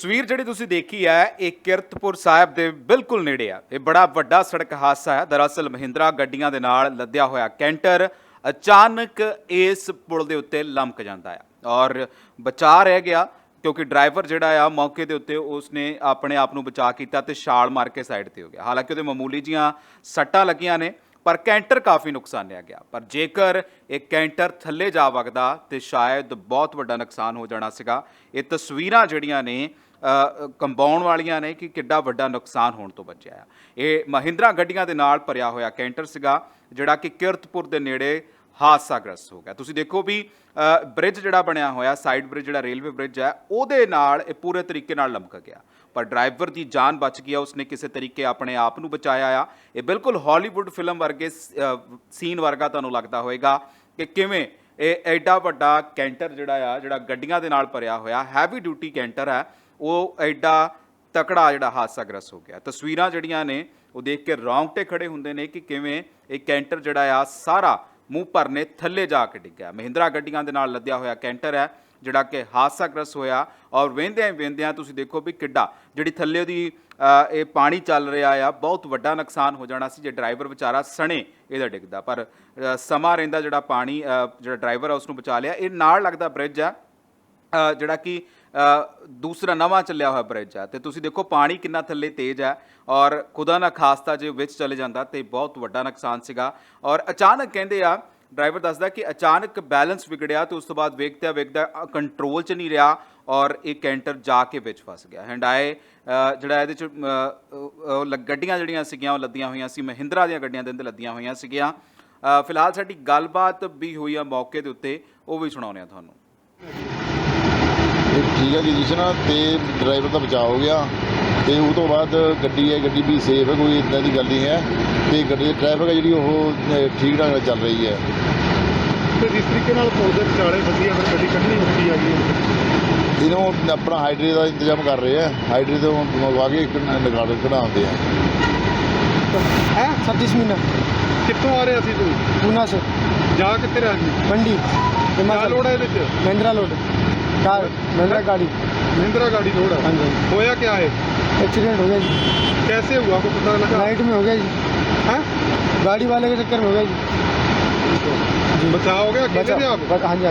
ਤਸਵੀਰ ਜਿਹੜੀ ਤੁਸੀਂ ਦੇਖੀ ਹੈ, ਇਹ ਕਿਰਤਪੁਰ ਸਾਹਿਬ ਦੇ ਬਿਲਕੁਲ ਨੇੜੇ ਆ। ਇਹ ਬੜਾ ਵੱਡਾ ਸੜਕ ਹਾਦਸਾ ਹੈ। ਦਰਅਸਲ ਮਹਿੰਦਰਾ ਗੱਡੀਆਂ ਦੇ ਨਾਲ ਲੱਦਿਆ ਹੋਇਆ ਕੈਂਟਰ ਅਚਾਨਕ ਇਸ ਪੁਲ ਦੇ ਉੱਤੇ ਲੰਮਕ ਜਾਂਦਾ ਹੈ ਔਰ ਬਚਾ ਰਹਿ ਗਿਆ, ਕਿਉਂਕਿ ਡਰਾਈਵਰ ਜਿਹੜਾ ਆ, ਮੌਕੇ ਦੇ ਉੱਤੇ ਉਸਨੇ ਆਪਣੇ ਆਪ ਨੂੰ ਬਚਾ ਕੀਤਾ ਤੇ ਛਾਲ ਮਾਰ ਕੇ ਸਾਈਡ ਤੇ ਹੋ ਗਿਆ। ਹਾਲਾਂਕਿ ਉਹਦੇ ਮਾਮੂਲੀ ਜੀਆਂ ਸੱਟਾਂ ਲੱਗੀਆਂ ਨੇ, ਪਰ ਕੈਂਟਰ ਕਾਫੀ ਨੁਕਸਾਨਿਆ ਗਿਆ। ਪਰ ਜੇਕਰ ਇਹ ਕੈਂਟਰ ਥੱਲੇ ਜਾ ਵਗਦਾ ਤੇ ਸ਼ਾਇਦ ਬਹੁਤ ਵੱਡਾ ਨੁਕਸਾਨ ਹੋ ਜਾਣਾ ਸੀਗਾ। ਇਹ ਤਸਵੀਰਾਂ ਜਿਹੜੀਆਂ ਨੇ ਕੰਬਾਉਣ ਵਾਲੀਆਂ ਨੇ ਕਿ ਕਿੱਡਾ ਵੱਡਾ ਨੁਕਸਾਨ ਹੋਣ ਤੋਂ ਬਚਿਆ ਆ। ਇਹ ਮਹਿੰਦਰਾ ਗੱਡੀਆਂ ਦੇ ਨਾਲ ਭਰਿਆ ਹੋਇਆ ਕੈਂਟਰ ਸੀਗਾ, ਜਿਹੜਾ ਕਿ ਕਿਰਤਪੁਰ ਦੇ ਨੇੜੇ ਹਾਦਸਾਗ੍ਰਸਤ ਹੋ ਗਿਆ। ਤੁਸੀਂ ਦੇਖੋ ਵੀ ਬ੍ਰਿਜ ਜਿਹੜਾ ਬਣਿਆ ਹੋਇਆ, ਸਾਈਡ ਬ੍ਰਿਜ ਜਿਹੜਾ, ਰੇਲਵੇ ਬ੍ਰਿਜ ਹੈ, ਉਹਦੇ ਨਾਲ ਇਹ ਪੂਰੇ ਤਰੀਕੇ ਨਾਲ ਲਮਕ ਗਿਆ। ਪਰ ਡਰਾਈਵਰ ਦੀ ਜਾਨ ਬਚ ਗਈ ਆ, ਉਸਨੇ ਕਿਸੇ ਤਰੀਕੇ ਆਪਣੇ ਆਪ ਨੂੰ ਬਚਾਇਆ ਆ। ਇਹ ਬਿਲਕੁਲ ਹਾਲੀਵੁੱਡ ਫਿਲਮ ਵਰਗੇ ਸੀਨ ਵਰਗਾ ਤੁਹਾਨੂੰ ਲੱਗਦਾ ਹੋਵੇਗਾ ਕਿ ਕਿਵੇਂ ਇਹ ਐਡਾ ਵੱਡਾ ਕੈਂਟਰ ਜਿਹੜਾ ਆ, ਜਿਹੜਾ ਗੱਡੀਆਂ ਦੇ ਨਾਲ ਭਰਿਆ ਹੋਇਆ ਹੈਵੀ ਡਿਊਟੀ ਕੈਂਟਰ ਹੈ ਉਹ ਐਡਾ ਤਕੜਾ ਜਿਹੜਾ ਹਾਦਸਾਗ੍ਰਸਤ ਹੋ ਗਿਆ। ਤਸਵੀਰਾਂ ਜਿਹੜੀਆਂ ਨੇ, ਉਹ ਦੇਖ ਕੇ ਰੌਂਗਟੇ ਖੜੇ ਹੁੰਦੇ ਨੇ ਕਿ ਕਿਵੇਂ ਇਹ ਕੈਂਟਰ ਜਿਹੜਾ ਆ, ਸਾਰਾ ਮੂੰਹ ਭਰਨੇ ਥੱਲੇ ਜਾ ਕੇ ਡਿੱਗਿਆ। ਮਹਿੰਦਰਾ ਗੱਡੀਆਂ ਦੇ ਨਾਲ ਲੱਦਿਆ ਹੋਇਆ ਕੈਂਟਰ ਹੈ, ਜਿਹੜਾ ਕਿ ਹਾਦਸਾਗ੍ਰਸਤ ਹੋਇਆ। ਔਰ ਵੇਂਦਿਆਂ ਵੇਂਦਿਆਂ ਤੁਸੀਂ ਦੇਖੋ ਵੀ ਕਿੱਡਾ, ਜਿਹੜੀ ਥੱਲੇ ਉਹਦੀ ਇਹ ਪਾਣੀ ਚੱਲ ਰਿਹਾ ਆ, ਬਹੁਤ ਵੱਡਾ ਨੁਕਸਾਨ ਹੋ ਜਾਣਾ ਸੀ ਜੇ ਡਰਾਈਵਰ ਵਿਚਾਰਾ ਸਣੇ ਇਹਦਾ ਡਿੱਗਦਾ। ਪਰ ਸਮਾਂ ਰਹਿੰਦਾ ਜਿਹੜਾ ਪਾਣੀ ਜਿਹੜਾ ਡਰਾਈਵਰ ਆ ਉਸ ਨੂੰ ਬਚਾ ਲਿਆ। ਇਹ ਨਾਲ ਲੱਗਦਾ ਬ੍ਰਿਜ ਆ। ਜਿਹੜਾ ਕਿ ਦੂਸਰਾ ਨਵਾਂ ਚੱਲਿਆ ਹੋਇਆ ਬ੍ਰਿਜ ਆ। ਤੇ ਤੁਸੀਂ ਦੇਖੋ, ਪਾਣੀ ਕਿੰਨਾ ਥੱਲੇ ਤੇਜ਼ ਹੈ ਔਰ ਖੁਦਾ ਨਾ ਖਾਸਤਾ ਜੇ ਵਿੱਚ ਚਲੇ ਜਾਂਦਾ ਤੇ ਬਹੁਤ ਵੱਡਾ ਨੁਕਸਾਨ ਸੀਗਾ। ਔਰ ਅਚਾਨਕ ਕਹਿੰਦੇ ਆ, ਡਰਾਈਵਰ ਦੱਸਦਾ ਕਿ ਅਚਾਨਕ ਬੈਲੈਂਸ ਵਿਗੜਿਆ ਤੇ ਉਸ ਤੋਂ ਬਾਅਦ ਵੇਖਦਿਆਂ ਵੇਖਦਾ ਕੰਟਰੋਲ 'ਚ ਨਹੀਂ ਰਿਹਾ ਔਰ ਇਹ ਕੈਂਟਰ ਜਾ ਕੇ ਵਿੱਚ ਫਸ ਗਿਆ। ਹੰਡਾਏ ਜਿਹੜਾ ਇਹਦੇ ਚ ਲ- ਗੱਡੀਆਂ ਜਿਹੜੀਆਂ ਸੀਗੀਆਂ, ਉਹ ਲੱਦੀਆਂ ਹੋਈਆਂ ਸੀ, ਮਹਿੰਦਰਾ ਦੀਆਂ ਗੱਡੀਆਂ ਦੇ ਅੰਦਰ ਲੱਦੀਆਂ ਹੋਈਆਂ ਸੀਗੀਆਂ। ਫਿਲਹਾਲ ਸਾਡੀ ਗੱਲਬਾਤ ਵੀ ਹੋਈ ਆ ਮੌਕੇ ਦੇ ਉੱਤੇ, ਉਹ ਵੀ ਸੁਣਾਉਂਦੇ ਆ ਤੁਹਾਨੂੰ। ਠੀਕ ਹੈ ਕੰਡੀਸ਼ਨ ਆ ਤੇ ਡਰਾਈਵਰ ਦਾ ਬਚਾਅ ਹੋ ਗਿਆ ਤੇ ਉਹ ਤੋਂ ਬਾਅਦ ਗੱਡੀ ਹੈ ਗੱਡੀ ਵੀ ਸੇਫ ਹੈ ਕੋਈ ਇਦਾਂ ਦੀ ਗੱਲ ਨਹੀਂ ਹੈ। ਤੇ ਗੱਡੀ ਦੀ ਟ੍ਰੈਫਿਕ ਹੈ ਜਿਹੜੀ ਉਹ ਠੀਕ ਢੰਗ ਨਾਲ ਚੱਲ ਰਹੀ ਹੈ। ਤੇ ਜਿਸ ਤਰੀਕੇ ਨਾਲ ਪੁਲ ਦੇ ਵਿਚਾਲੇ ਵਧੀਆ ਫਿਰ ਗੱਡੀ ਕੱਢਣੀ ਹੁੰਦੀ ਆ ਗਈ ਇਹਨੂੰ ਆਪਣਾ ਹਾਈਡਰੇ ਦਾ ਇੰਤਜ਼ਾਮ ਕਰ ਰਹੇ ਆ ਹਾਈਡਰੇ ਤੋਂ ਮੰਗਵਾ ਕੇ ਇੱਕ ਨਿਕਾਲ ਕਢਾਉਂਦੇ ਆ। ਹੈ 36 ਮਹੀਨਾ ਕਿੱਥੋਂ ਆ ਰਹੇ ਅਸੀਂ ਤੁਸੀਂ? ਪੂਨਾ ਸੇ ਜਾ ਕਿੱਥੇ ਰਹੇ? ਮੰਡੀ। ਹਿਮਾਚਲ। ਲੋੜ ਹੈ ਇਹਦੇ ਚ ਮਹਿੰਦਰਾ ਲੋਡ। ਕਾਰ महिंद्रा गाड़ी महिंद्रा गाड़ी लोड है हाँ जी। होया क्या है एक्सीडेंट हो गया जी कैसे हुआ आपको पता लगा नाइट में हो गया जी हैं? गाड़ी वाले के चक्कर में हो गया जी बचाव हो गया अकेले थे आप बचा- हाँ जी हाँ जी।